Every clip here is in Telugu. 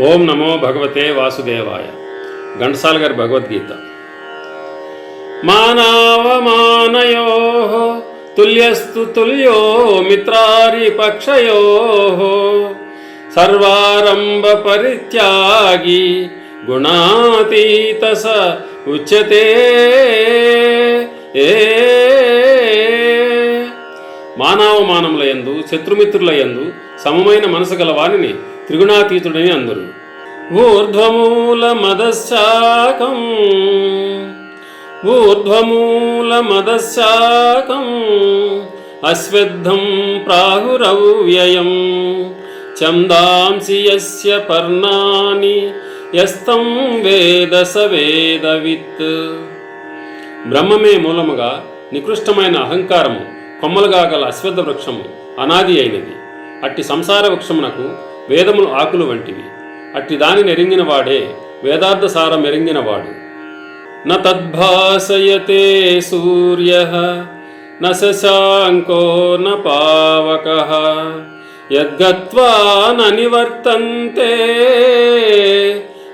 ఓం నమో భగవతే వాసుదేవాయ. ఘంటసాల గారి భగవద్గీత. మానవమానయో తుల్యస్తు తుల్యో మిత్రారి పక్షయో సర్వారంభ పరిత్యాగి గుణాతీత స ఉచ్యతే. ఏ మానవమానముల యందు శత్రుమిత్రుల సమమైన మనసు గల వాణిని త్రిగుణాతీతుడని అందరు. ఊర్ధ్వమూల మదశాకం ఊర్ధ్వమూల మదశాకం అశ్వద్ధం ప్రాహురవ్యయం. చందాంసి యస్య పర్ణాని. యస్తం వేద స వేదవిత్. బ్రహ్మమే మూలముగా నికృష్టమైన అహంకారము కొమ్మలుగా గల అశ్వద్ధ వృక్షము అనాది అయినది. అట్టి సంసార వృక్షమునకు వేదములు ఆకులు వంటివి. అట్టి దాని నెరింగిన వాడే వేదార్థ సారం ఎరింగినవాడు న తద్భాసయతే సూర్య న శశాంకో న పవక యద్గత్వా న నివర్తంతే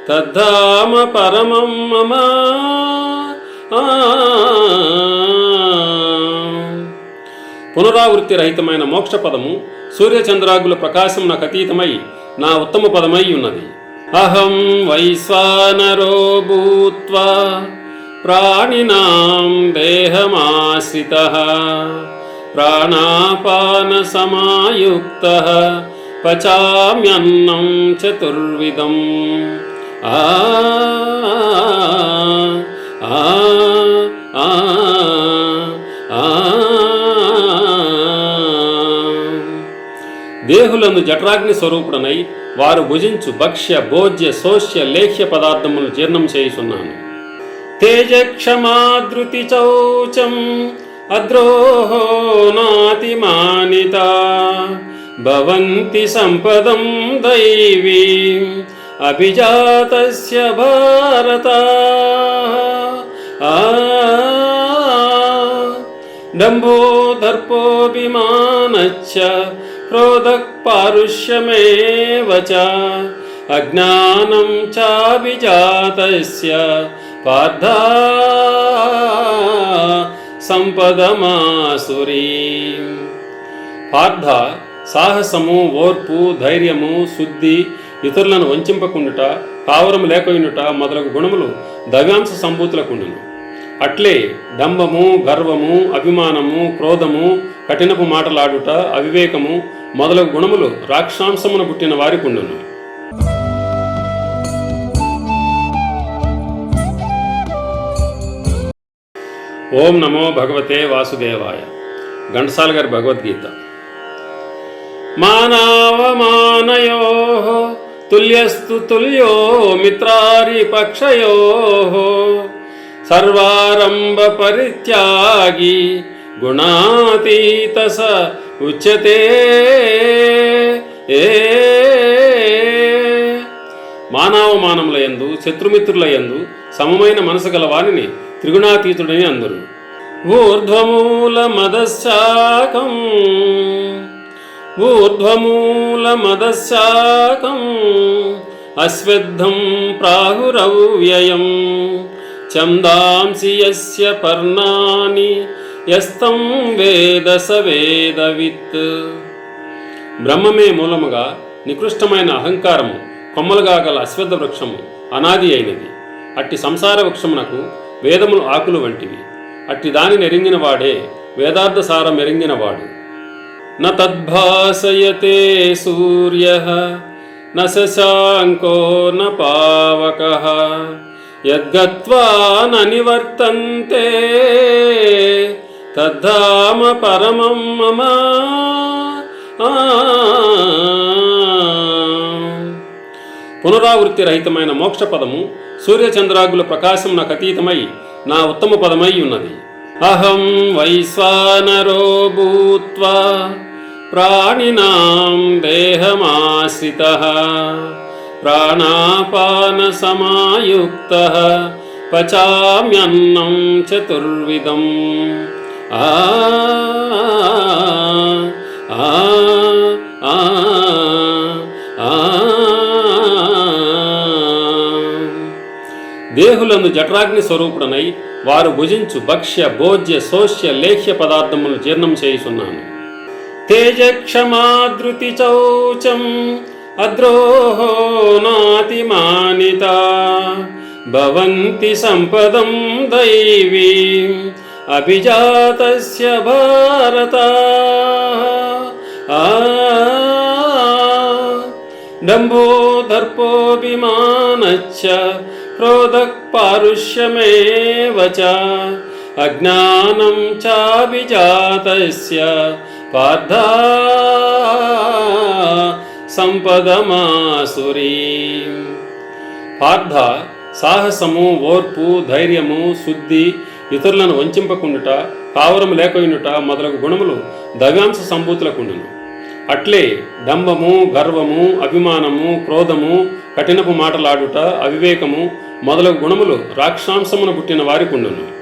తద్ధామ పరమం మమ పునరావృత్తి రహితమైన మోక్ష పదము సూర్యచంద్రాగుల ప్రకాశం నాకు అతీతమై నా ఉత్తమ పదమై ఉన్నది. అహం వైశ్వానరో భూత్వా ప్రాణినాం దేహమాశ్రిత ప్రాణాపాన సమాయుక్త పచామ్యన్నం చతుర్విధం. ఆ ఆ ఆ ఆ దేహులందు జఠరాగ్ని స్వరూపుడనై వారు భుజించు భక్ష్య భోజ్య శోష్య లేఖ్య పదార్థములు జీర్ణం చేయుచున్నాను. తేజక్షమాధృతి చౌచం అద్రోహో నాతిమానిత భవంతి సంపదం దైవీ అభిజాతస్య భారత. ఆ డంభో దర్పోభిమానచ్చ క్రోధః పారుష్యమేవ చ అజ్ఞానం చాభిజాతస్య పార్థ సంపదమాసురీ పార్థ సాహసము ఓర్పు ధైర్యము శుద్ధి ఇతరులను వంచింపకుండుట కావరం లేకపోయినుట మొదలగు గుణములు దవ్యాంశ సంభూతులకుండును. అట్లే డంబము గర్వము అభిమానము క్రోధము కఠినపు మాటలాడుట అవివేకము మొదలగు గుణములు రాక్షాంశమున పుట్టిన వారి పుండును ఓం నమో భగవతే వాసుదేవాయ. ఘంటసాల గారి భగవద్గీత. మానవమానయో తుల్యస్తు తుల్యో మిత్రారి పక్షయో సర్వారంభ పరిత్యాగి గుణాతీత స ఉచ్యతే. ఏ. మానవమానముల యందు శత్రుమిత్రుల యందు సమమైన మనసు గల వాణిని త్రిగుణాతీతుడని అందరు. ఊర్ధ్వమూల మదశాకం ఊర్ధ్వమూల మదశాకం అశ్వద్ధం ప్రాహురవ్యయం. చందాంసి యస్య పర్ణాని యస్తం వేద సవేదవిత్ వేదవిత్. బ్రహ్మమే మూలముగా నికృష్టమైన అహంకారము కొమ్మలుగా గల అశ్వద్ధ వృక్షము అనాది అయినది. అట్టి సంసార వృక్షమునకు వేదములు ఆకులు వంటివి. అట్టి దానిని ఎరింగిన వాడే వేదార్థ సారం ఎరింగినవాడు న తద్భాసయతే సూర్య న శశాంకో న పావక యద్గత్వా నివర్తంతే. తద్ధామ పరమం మమ. పునరావృత్తి రహితమైన మోక్ష పదము సూర్యచంద్రాగుల ప్రకాశం నాకు అతీతమై నా ఉత్తమ పదమై ఉన్నది. అహం వైశ్వానరో భూత్వా ప్రాణినాం దేహమాశ్రిత ప్రాణాపాన సమాయుక్త పచామ్యన్నం చతుర్విధం. ఆ ఆ ఆ ఆ దేహులందు జఠరాగ్ని స్వరూపుడనై వారు భుజించు భక్ష్య భోజ్య శోష్య లేఖ్య పదార్థములు జీర్ణం చేయుచున్నాను. తేజక్షమాదృతి చౌచం అద్రోహో నాతిమానిత భవంతి సంపదం దైవీం. అభిజాతస్య భారత ఆ డంభో దర్పోభిమానచ్చ క్రోధక్ పారుష్యమేవ చ అజ్ఞానం చాభిజాతస్య పార్థ సంపదమాసురీ పార్థ సాహసము ఓర్పు ధైర్యము శుద్ధి ఇతరులను వంచింపకుండుట కావరం లేకపోయినుట మొదలగు గుణములు దవ్యాంశ సంభూతులకుండును. అట్లే డంబము గర్వము అభిమానము క్రోధము కఠినపు మాటలాడుట అవివేకము మొదలగు గుణములు రాక్షాంశమును పుట్టిన వారికుండును.